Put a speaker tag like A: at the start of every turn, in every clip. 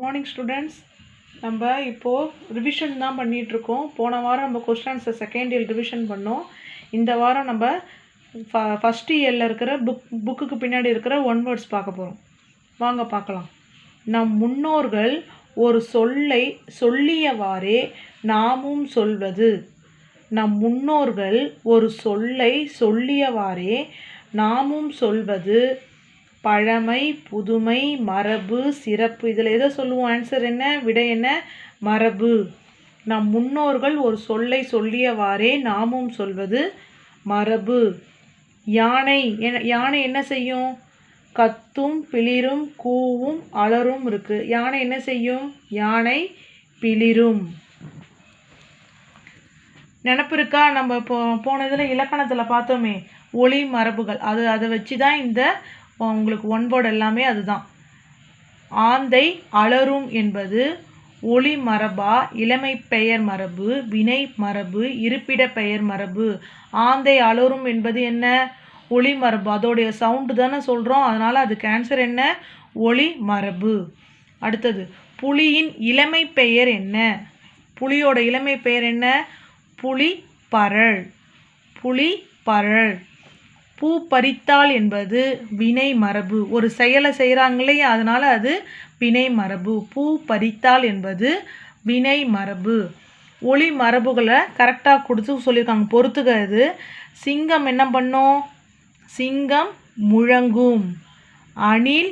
A: Morning students நம்ம இப்போது revision தான் பண்ணிகிட்ருக்கோம் போன வாரம் நம்ம கொஸ்டின் செகண்ட் இயர் ரிவிஷன் பண்ணோம். இந்த வாரம் நம்ம ஃப ஃபஸ்ட் இயரில் இருக்கிற புக் புக்குக்கு பின்னாடி இருக்கிற ஒன் வேர்ட்ஸ் பார்க்க போகிறோம் வாங்க பார்க்கலாம். நம் முன்னோர்கள் ஒரு சொல்லை சொல்லியவாறே நாமும் சொல்வது. நம் முன்னோர்கள் ஒரு சொல்லை சொல்லியவாறே நாமும் சொல்வது. பழமை புதுமை மரபு சிறப்பு. இதில் எதை சொல்லுவோம்? ஆன்சர் என்ன? விடை என்ன? மரபு. நம் முன்னோர்கள் ஒரு சொல்லை சொல்லியவாறே நாமும் சொல்வது மரபு. யானை. யானை என்ன செய்யும்? கத்தும் பிளிரும் கூவும் அலரும் இருக்குது யானை என்ன செய்யும்? யானை பிளிரும். நினப்பு இருக்கா? நம்ம இப்போ போனதில் இலக்கணத்தில் பார்த்தோமே ஒளி மரபுகள். அது அதை வச்சு தான் இந்த உங்களுக்கு ஒன்போர்டு எல்லாமே அதுதான். ஆந்தை அலரும் என்பது ஒளி மரபா இளமை பெயர் மரபு வினை மரபு இருப்பிட பெயர் மரபு. ஆந்தை அலரும் என்பது என்ன? ஒளி மரபு. அதோடைய சவுண்டு தானே சொல்கிறோம் அதனால் அதுக்கு ஆன்சர் என்ன? ஒளி மரபு. அடுத்தது புலியின் இளமை பெயர் என்ன? புலியோட இளமை பெயர் என்ன? புலி பரள் புலி பரள் பூ பறித்தால் என்பது வினை மரபு. ஒரு செயலை செய்கிறாங்களே அதனால் அது வினை மரபு. பூ பறித்தால் என்பது வினை மரபு. ஒளி மரபுகளை கரெக்டாக கொடுத்து சொல்லியிருக்காங்க. பொறுத்துக்கிறது சிங்கம் என்ன பண்ணும்? சிங்கம் முழங்கும். அணில்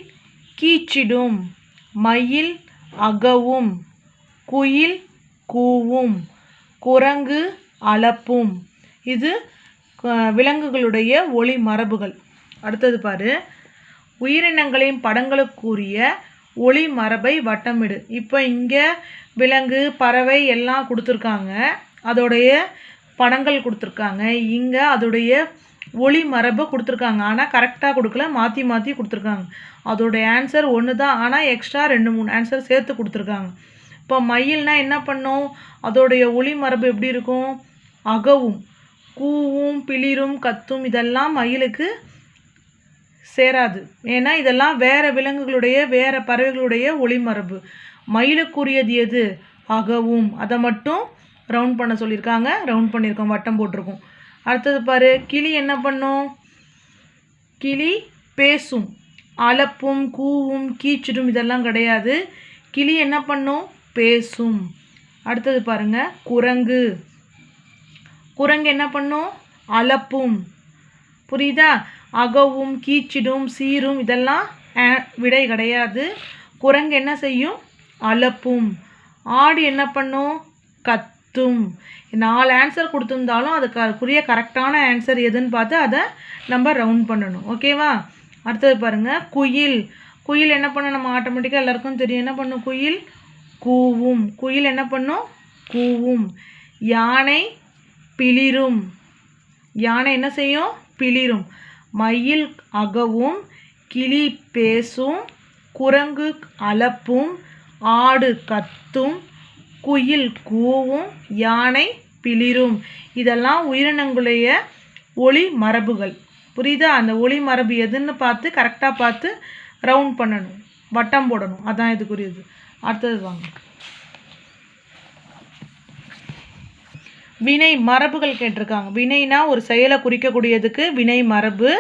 A: கீச்சிடும் மயில் அகவும். குயில் கூவும். குரங்கு அலப்பும் இது விலங்குகளுடைய ஒளி மரபுகள். அடுத்தது பாரு. உயிரினங்களின் படங்களுக்குரிய ஒளி மரபை வட்டமிடு. இப்போ இங்கே விலங்கு பறவை எல்லாம் கொடுத்துருக்காங்க. அதோடைய படங்கள் கொடுத்துருக்காங்க. இங்கே அதோடைய ஒளி மரபு கொடுத்துருக்காங்க. ஆனால் கரெக்டாக கொடுக்கல. மாற்றி மாற்றி கொடுத்துருக்காங்க. அதோடைய ஆன்சர் ஒன்று தான் ஆனால் எக்ஸ்ட்ரா ரெண்டு மூணு ஆன்சர் சேர்த்து கொடுத்துருக்காங்க. இப்போ மயில்னால் என்ன பண்ணும்? அதோடைய ஒளி மரபு எப்படி இருக்கும்? அகவும். கூவும் பிளிரும் கத்தும் இதெல்லாம் மயிலுக்கு சேராது. ஏன்னா இதெல்லாம் வேறு விலங்குகளுடைய வேறு பறவைகளுடைய ஒளிமரபு. மயிலுக்குரியது எது? அகவும். அதை மட்டும் ரவுண்ட் பண்ண சொல்லியிருக்காங்க. ரவுண்ட் பண்ணியிருக்கோம் வட்டம் போட்டிருக்கோம். அடுத்தது பாரு கிளி என்ன பண்ணும்? கிளி பேசும். அலப்பும் கூவும் கீச்சிடும் இதெல்லாம் கிடையாது. கிளி என்ன பண்ணும்? பேசும். அடுத்தது பாருங்க குரங்கு. குரங்கு என்ன பண்ணும்? அலப்பும். புரியுதா? அகவும் கீச்சிடும் சீரும் இதெல்லாம் விடை கிடையாது. குரங்கு என்ன செய்யும்? அலப்பும். ஆடு என்ன பண்ணும்? கத்தும். நாலு ஆன்சர் கொடுத்துருந்தாலும் அதுக்கு அதுக்குரிய கரெக்டான ஆன்சர் எதுன்னு பார்த்து அதை நம்ம ரவுண்ட் பண்ணணும். ஓகேவா அடுத்தது பாருங்கள் குயில். குயில் என்ன பண்ணும்? நம்ம ஆட்டோமேட்டிக்காக எல்லாருக்கும் தெரியும். என்ன பண்ணும்? குயில்? கூவும். குயில் என்ன பண்ணும்? கூவும். யானை பிளிரும். யானை என்ன செய்யும்? பிளிரும். மயில் அகவும் கிளி பேசும் குரங்கு அலப்பும் ஆடு கத்தும் குயில் கூவும் யானை பிளிரும். இதெல்லாம் உயிரினங்களுடைய ஒளி மரபுகள். புரியுதா? அந்த ஒளி மரபு எதுன்னு பார்த்து கரெக்டாக பார்த்து ரவுண்ட் பண்ணணும். வட்டம் போடணும். அதான் இதுக்குரியது. அடுத்தது வாங்க. வினை மரபுகள் கேட்டிருக்காங்க. வினைனா ஒரு செயலை குறிக்கக்கூடியதுக்கு வினை மரபு.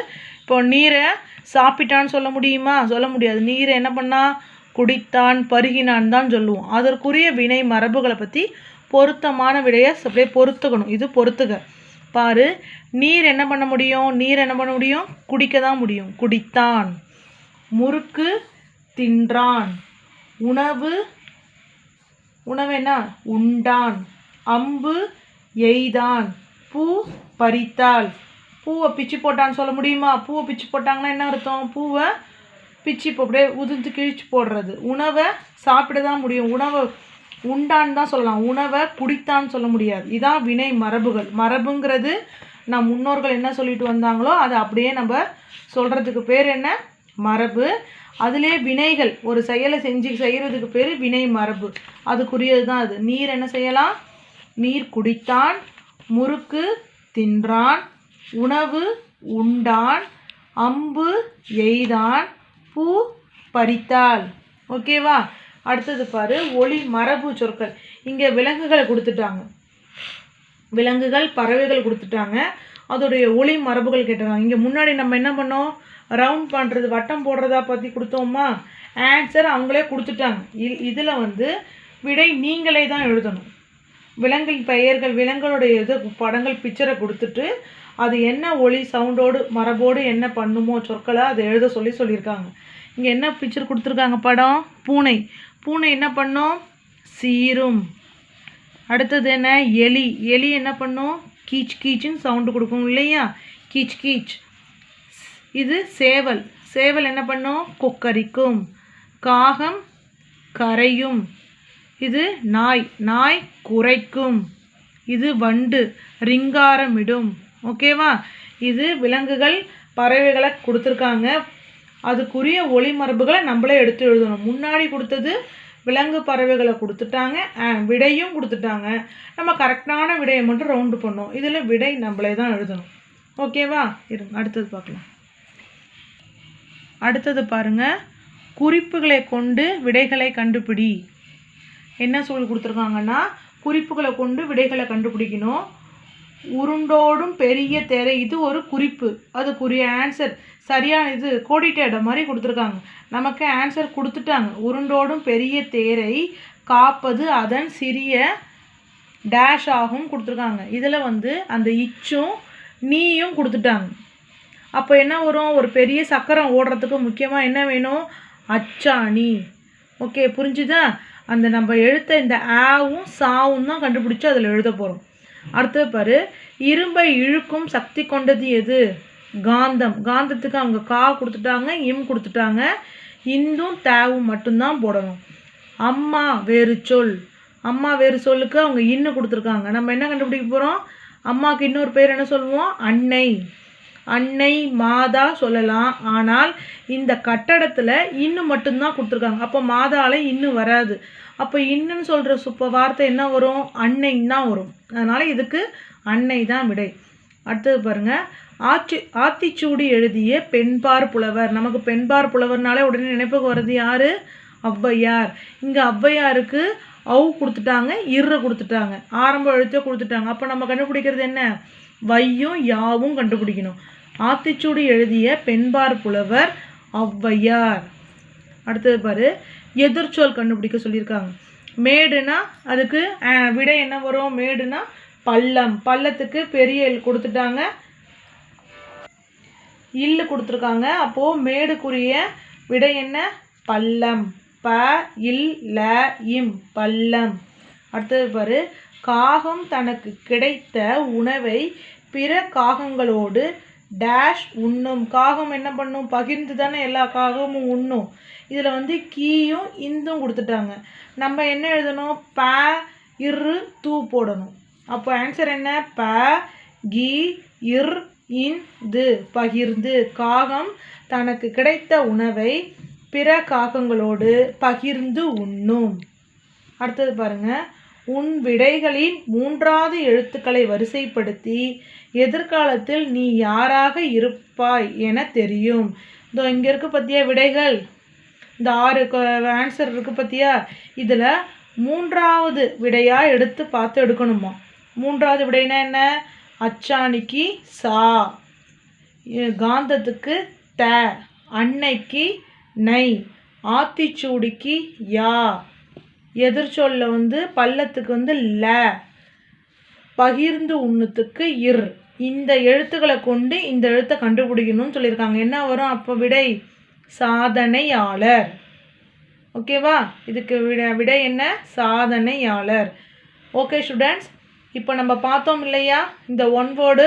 A: இப்போ நீரை சாப்பிட்டான்னு சொல்ல முடியுமா? சொல்ல முடியாது. நீரை என்ன பண்ணால் குடித்தான் பருகினான் தான் சொல்லுவோம். அதற்குரிய வினை மரபுகளை பற்றி பொருத்தமான விடையை அப்படியே பொறுத்துக்கணும். இது பொறுத்துக. பாரு நீர் என்ன பண்ண முடியும்? நீர் என்ன பண்ண முடியும்? குடிக்க தான் முடியும். குடித்தான். முறுக்கு தின்றான். உணவு உணவு என்ன? உண்டான். அம்பு எய்தான். பூ பறித்தாள். பூவை பிச்சு போட்டான்னு சொல்ல முடியுமா? பூவை பிச்சு போட்டாங்கன்னா என்ன அர்த்தம்? பூவை பிச்சு இப்போ அப்படியே உதிர்ந்து கிழிச்சு போடுறது. உணவை சாப்பிட தான் முடியும். உணவை உண்டான்னு தான் சொல்லலாம். உணவை குடித்தான்னு சொல்ல முடியாது. இதான் வினை மரபுகள். மரபுங்கிறது நம் முன்னோர்கள் என்ன சொல்லிட்டு வந்தாங்களோ அதை அப்படியே நம்ம சொல்கிறதுக்கு பேர் என்ன? மரபு. அதிலே வினைகள். ஒரு செயலை செஞ்சு செய்கிறதுக்கு பேர் வினை மரபு. அதுக்குரியது தான் அது. நீர் என்ன செய்யலாம்? நீர் குடித்தான் முறுக்கு தின்றான் உணவு உண்டான் அம்பு எய்தான் பூ பறித்தாள். ஓகேவா அடுத்தது பாரு ஒளி மரபு சொற்கள். இங்கே விலங்குகளை கொடுத்துட்டாங்க. விலங்குகள் பறவைகள் கொடுத்துட்டாங்க. அதோடைய ஒளி மரபுகள் கேட்டாங்க இங்கே முன்னாடி நம்ம என்ன பண்ணோம்? ரவுண்ட் பண்ணுறது வட்டம் போடுறதா பற்றி கொடுத்தோமா? ஆன்சர் அவங்களே கொடுத்துட்டாங்க. இதில் வந்து விடை நீங்களே தான் எழுதணும். விலங்கின் பெயர்கள் விலங்குகளுடைய இது படங்கள் பிக்சரை கொடுத்துட்டு அது என்ன ஒளி சவுண்டோடு மரபோடு என்ன பண்ணுமோ சொற்களை அதை எழுத சொல்லி சொல்லியிருக்காங்க. இங்கே என்ன பிக்சர் கொடுத்துருக்காங்க படம்? பூனை. பூனை என்ன பண்ணும்? சீரும் அடுத்தது என்ன? எலி. எலி என்ன பண்ணும்? கீச் கீச்சுன்னு சவுண்டு கொடுக்கும் இல்லையா? கீச் கீச். இது சேவல். சேவல் என்ன பண்ணும்? கொக்கரிக்கும். காகம் கரையும். இது நாய். நாய் குறைக்கும் இது வண்டு ரிங்காரமிடும். ஓகேவா? இது விலங்குகள் பறவைகளை கொடுத்துருக்காங்க. அதுக்குரிய ஒளி மரபுகளை நம்மளே எடுத்து எழுதணும். முன்னாடி கொடுத்தது விலங்கு பறவைகளை கொடுத்துட்டாங்க. விடையும் கொடுத்துட்டாங்க. நம்ம கரெக்டான விடையை மட்டும் ரவுண்டு பண்ணோம். இதில் விடை நம்மளே தான் எழுதணும். ஓகேவா? இருங்க அடுத்தது பார்க்கலாம். அடுத்தது பாருங்க. குறிப்புகளை கொண்டு விடைகளை கண்டுபிடி. என்ன சொல்லி கொடுத்துருக்காங்கன்னா குறிப்புகளை கொண்டு விடைகளை கண்டுபிடிக்கணும். உருண்டோடும் பெரிய திரை இது ஒரு குறிப்பு. அதுக்குரிய ஆன்சர் சரியான இது கோடிட்டேட மாதிரி கொடுத்துருக்காங்க. நமக்கு ஆன்சர் கொடுத்துட்டாங்க. உருண்டோடும் பெரிய தேரை காப்பது அதன் சிறிய டேஷ் ஆகும் கொடுத்துருக்காங்க. இதில் வந்து அந்த இச்சும் நீயும் கொடுத்துட்டாங்க. அப்போ என்ன வரும்? ஒரு பெரிய சக்கரம் ஓடுறதுக்கு முக்கியமாக என்ன வேணும்? அச்சாணி. ஓகே புரிஞ்சுதா? அந்த நம்ம எழுத்த இந்த ஆவும் சாவும் தான் கண்டுபிடிச்சி அதில் எழுத போகிறோம் அடுத்தது பாரு இரும்பை இழுக்கும் சக்தி கொண்டது எது? காந்தம். காந்தத்துக்கு அவங்க கா கொடுத்துட்டாங்க இம் கொடுத்துட்டாங்க. இந்தும் தேவும் மட்டும்தான் போடணும். அம்மா வேறு சொல். அம்மா வேறு சொல்லுக்கு அவங்க இன்னு கொடுத்துருக்காங்க. நம்ம என்ன கண்டுபிடிக்க போகிறோம் அம்மாவுக்கு இன்னொரு பேர் என்ன சொல்லுவோம்? அன்னை. அன்னை மாதா சொல்லலாம். ஆனால் இந்த கட்டடத்தில் இன்னும் மட்டும்தான் கொடுத்துருக்காங்க. அப்போ மாதால இன்னும் வராது. அப்போ இன்னுன்னு சொல்கிற சுப்ப வார்த்தை என்ன வரும்? அன்னைன்னு தான் வரும். அதனால் இதுக்கு அன்னை தான் விடை. அடுத்தது பாருங்கள் ஆச்சி ஆத்திச்சூடி எழுதிய பெண்பார் புலவர். நமக்கு பெண்பார் புலவர்னாலே உடனே நினைப்புக்கு வர்றது யார்? ஔவையார். இங்கே ஔவையாருக்கு அவு கொடுத்துட்டாங்க இரு கொடுத்துட்டாங்க. ஆரம்ப எழுத்தே கொடுத்துட்டாங்க. அப்போ நம்ம கண்டுபிடிக்கிறது என்ன? வையும் யாவும் கண்டுபிடிக்கணும். ஆத்திச்சூடி எழுதிய பெண்பார் புலவர் ஔவையார். அடுத்தது பாரு எதிர்ச்சொல் கண்டுபிடிக்க சொல்லியிருக்காங்க. மேடுனா அதுக்கு விடை என்ன வரும்? மேடுனா பள்ளம். பள்ளத்துக்கு பெரிய எல் கொடுத்துட்டாங்க. இல்லு கொடுத்துருக்காங்க. அப்போது மேடுக்குரிய விடை என்ன? பள்ளம். ப இல் ல இம் பள்ளம். அடுத்தது பாரு. காகம் தனக்கு கிடைத்த உணவை பிற காகங்களோடு டேஷ் உண்ணும். காகம் என்ன பண்ணும்? பகிர்ந்து தானே எல்லா காகமும் உண்ணும். இதில் வந்து கீயும் இந்தும் கொடுத்துட்டாங்க. நம்ம என்ன எழுதணும்? ப இரு தூ போடணும். அப்போ ஆன்சர் என்ன? ப கி இர் இந்து பகிர்ந்து. காகம் தனக்கு கிடைத்த உணவை பிற காகங்களோடு பகிர்ந்து உண்ணும். அடுத்தது பாருங்க. உன் விடைகளின் மூன்றாவது எழுத்துக்களை வரிசைப்படுத்தி எதிர்காலத்தில் நீ யாராக இருப்பாய் என தெரியும். இதோ இங்கே இருக்கு பற்றியா விடைகள்? இந்த ஆறு ஆன்சர் இருக்கு பற்றியா இதில் மூன்றாவது விடையாக எடுத்து பார்த்து எடுக்கணுமா? மூன்றாவது விடைனா என்ன? அச்சாணிக்கு சா. காந்தத்துக்கு த அன்னைக்கு நை. ஆத்திச்சூடிக்கு யா. எதிர்ச்சொல்ல வந்து பள்ளத்துக்கு வந்து ல. பகிர்ந்து உண்ணுத்துக்கு இர். இந்த எழுத்துக்களை கொண்டு இந்த எழுத்தை கண்டுபிடிக்கணும்னு சொல்லியிருக்காங்க. என்ன வரும்? அப்போ விடை. சாதனையாளர். ஓகேவா? இதுக்கு விட விடை என்ன? சாதனையாளர். ஓகே ஸ்டூடெண்ட்ஸ் இப்போ நம்ம பார்த்தோம் இல்லையா? இந்த ஒன் வேர்டு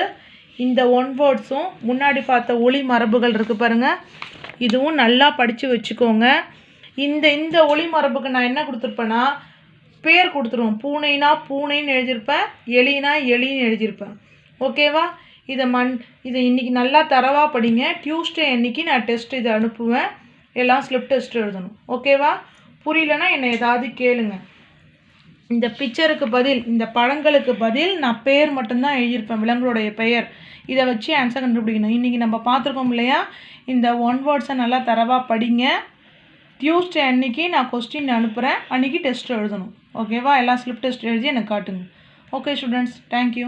A: இந்த ஒன் வேர்ட்ஸும் முன்னாடி பார்த்த ஒளி மரபுகள் இருக்குது பாருங்கள் இதுவும் நல்லா படித்து வச்சுக்கோங்க. இந்த இந்த ஒளி மரபுக்கு நான் என்ன கொடுத்துருப்பேன்னா பேர் கொடுத்துருவோம். பூனைனா பூனைன்னு எழுதியிருப்பேன் எலினா எலின்னு எழுதியிருப்பேன். ஓகேவா? இதை மண் இதை இன்றைக்கி நல்லா தரவா படிங்க. டியூஸ்டே அன்றைக்கி நான் டெஸ்ட் இதை அனுப்புவேன். எல்லாம் ஸ்லிப் டெஸ்ட் எழுதணும். ஓகேவா? புரியலனா என்னை ஏதாவது கேளுங்க. இந்த பிக்சருக்கு பதில் இந்த படங்களுக்கு பதில் நான் பேர் மட்டும்தான் எழுதியிருப்பேன். விலங்குடைய பெயர். இதை வச்சு ஆன்சர் கண்டுபிடிக்கணும். இன்றைக்கி நம்ம பார்த்துருக்கோம் இல்லையா? இந்த ஒன் வேர்ட்ஸை நல்லா தரவாக படிங்க. டியூஸ்டே அன்னைக்கு நான் கொஸ்டின் அனுப்புகிறேன் அன்றைக்கி டெஸ்ட் எழுதணும். ஓகேவா எல்லாம் ஸ்லிப் டெஸ்ட் எழுதி எனக்கு காட்டுங்க. Okay students thank you